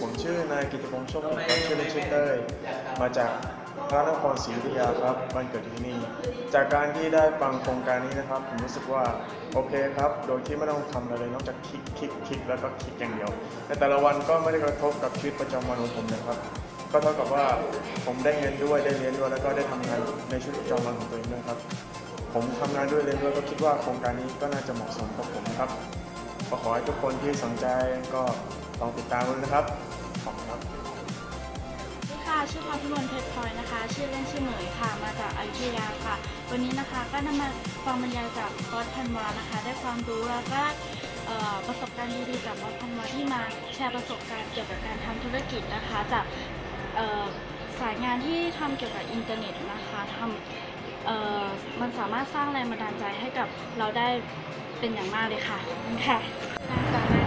ผมชื่อนายกิตติพงษ์โชคครับชื่อเล่นชื่อเต้ยมาจากพระนครศรีอยุธยาครับบ้านเกิดที่นี่ จากการที่ได้ฟังโครงการนี้นะครับ ผมรู้สึกว่าโอเคครับ โดยที่ไม่ต้องทำอะไรเลยนอกจากคลิกคลิกคลิกแล้วก็คลิกอย่างเดียว ในแต่ละวันก็ไม่ได้กระทบกับชีวิตประจำวันของผมนะครับ ก็เท่ากับว่าผมได้เงินด้วยได้เรียนด้วยแล้วก็ได้ทำงานในชีวิตประจำวันของตัวเองด้วยครับ ผมทำงานด้วยเรียนด้วยก็คิดว่าโครงการนี้ก็น่าจะเหมาะสมกับผมครับขอให้ทุกคนที่สนใจก็ ลองติดตามดูนะครับ ขอบคุณครับค่ะชื่อพรพิมลเพชรพลอยนะคะ ชื่อเล่นชื่อเหมยค่ะ มาจากอยุธยาค่ะ วันนี้นะคะก็นำมาฟังบรรยายจากบอสพันวานะคะ ได้ความรู้แล้วก็ประสบการณ์ดีๆจากบอสพันวาที่มาแชร์ประสบการณ์เกี่ยวกับการทำธุรกิจนะคะ จากสายงานที่ทำเกี่ยวกับอินเทอร์เน็ตนะคะทำมันสามารถสร้างแรงบันดาลใจให้กับเราได้เป็นอย่างมากเลยค่ะค่ะ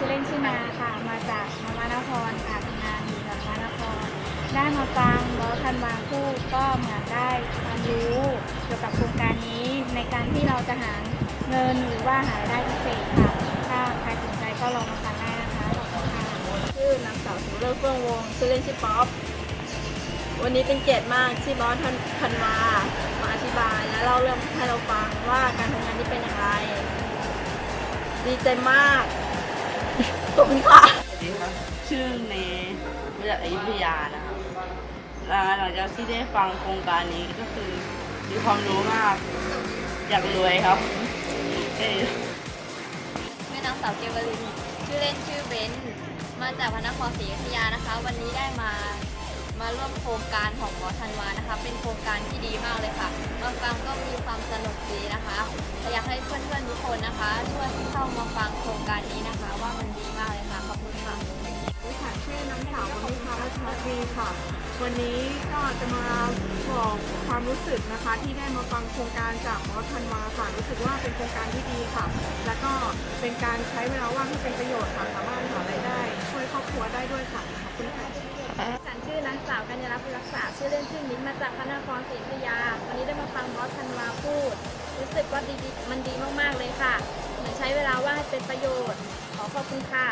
ชื่อเล่นชื่อนาค่ะ มาจากนวนครค่ะทำงานอยู่นวนคร ได้มาฟังบอสทันวางพูดก็เหมือนได้ความรู้เกี่ยวกับโครงการนี้ในการที่เราจะหาเงินหรือว่าหารายได้พิเศษค่ะ ถ้าใครสนใจก็ลองมาฟังได้นะคะขอบคุณค่ะชื่อนางสาวสุเลิศเฟื่องวงชื่อเล่นชื่อป๊อปวันนี้เป็นเกียรติมากที่บอสท่านพันมามาอธิบายและเล่าเรื่องให้เราฟังว่าการทำงานนี้เป็นอย่างไร ดีใจมาก ขอบคุณค่ะสวัสดีครับชื่อเนมาจากอยุธยานะครับแล้วหลังจากที่ได้ฟังโครงการนี้ก็คือมีความรู้มาก อยากรวยครับเอ้ยแม่นางสาวเกวลิน ชื่อเล่นชื่อเบนซ์มาจากพระนครศรีอยุธยานะคะ วันนี้ได้มามาร่วมโครงการของหมอธันวานะคะ เป็นโครงการที่ดีมากเลยค่ะมาฟังก็มีความสนุกดีนะคะ อยากให้เพื่อนๆทุกคนนะคะ ช่วยเข้ามาฟัง สาววณิพาวัชรวีค่ะ วันนี้ก็จะมาบอกความรู้สึกนะคะที่ได้มาฟังโครงการจากมอธันวาค่ะรู้สึกว่าเป็นโครงการที่ดีค่ะ แล้วก็เป็นการใช้เวลาว่างให้เป็นประโยชน์ค่ะสามารถหารายได้ ช่วยครอบครัวได้ด้วยค่ะขอบคุณค่ะฉันชื่อนางสาวกัญญาลักษณ์รักษาชื่อเล่นชื่อมิ้นมาจากพระนครศรีอยุธยา วันนี้ได้มาฟังบอสธันวาพูด รู้สึกว่าดีมันดีมากๆเลยค่ะ เหมือนใช้เวลาว่างให้เป็นประโยชน์ ขอขอบคุณค่ะ